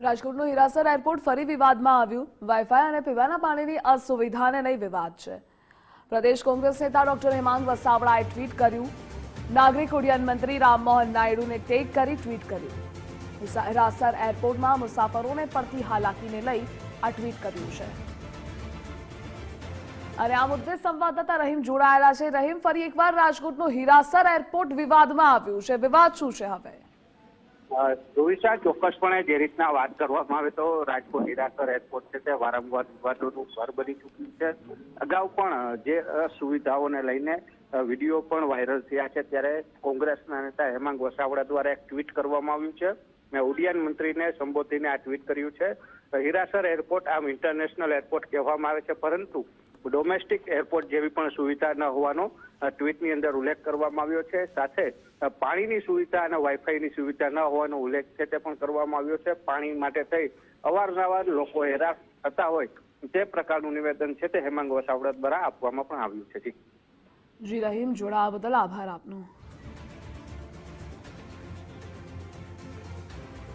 રાજકોટનું Hirasar airport ફરી વિવાદમાં આવ્યું. વાઈફાઈ અને પીવાના પાણીની અસુવિધાને લઈ વિવાદ છે. પ્રદેશ કોંગ્રેસ નેતા ડોક્ટર હેમાંગ વસાવડાએ ટ્વીટ કર્યું. નાગરિક ઉડ્ડયન મંત્રી રામમોહન નાયડુને ટેક કરી ટ્વીટ કર્યું. હિરાસર એરપોર્ટમાં મુસાફરોને પડતી હાલાકીને લઈ આ ટ્વીટ કર્યું છે. અને આ મુદ્દે સંવાદદાતા રહીમ જોડાયેલા છે. રહીમ, ફરી એકવાર રાજકોટનું હિરાસર એરપોર્ટ વિવાદમાં આવ્યું છે. વિવાદ શું છે હવે? ધોવિશા ચોક્કસપણે જે રીતના વાત કરવામાં આવે તો રાજકોટ હિરાસર એરપોર્ટ છે તે વારંવાર વિવાદોનું ઘર બની ચૂક્યું છે. અગાઉ પણ જે સુવિધાઓને લઈને વીડિયો પણ વાયરલ થયા છે ત્યારે કોંગ્રેસના નેતા હેમાંગ વસાવડા દ્વારા એક ટ્વીટ કરવામાં આવ્યું છે. મેં ઉડ્ડયન મંત્રીને સંબોધીને આ ટ્વીટ કર્યું છે. હિરાસર એરપોર્ટ આમ ઇન્ટરનેશનલ એરપોર્ટ કહેવામાં આવે છે, પરંતુ ડોમેસ્ટિક એરપોર્ટ જેવી પણ સુવિધા ન હોવાનો ટ્વીટની અંદર ઉલ્લેખ કરવામાં આવ્યો છે. સાથે પાણીની સુવિધા અને વાઈફાઈની સુવિધા ન હોવાનો ઉલ્લેખ છે તે પણ કરવામાં આવ્યો છે. પાણી માટે થઈ અવારનવાર લોકો હેરાન થતા હોય તે પ્રકારનું નિવેદન છે તે હેમાંગ વસાવડા દ્વારા આપવામાં પણ આવ્યું છે. જી. રહીમ જોડાવા બદલ આભાર આપનો.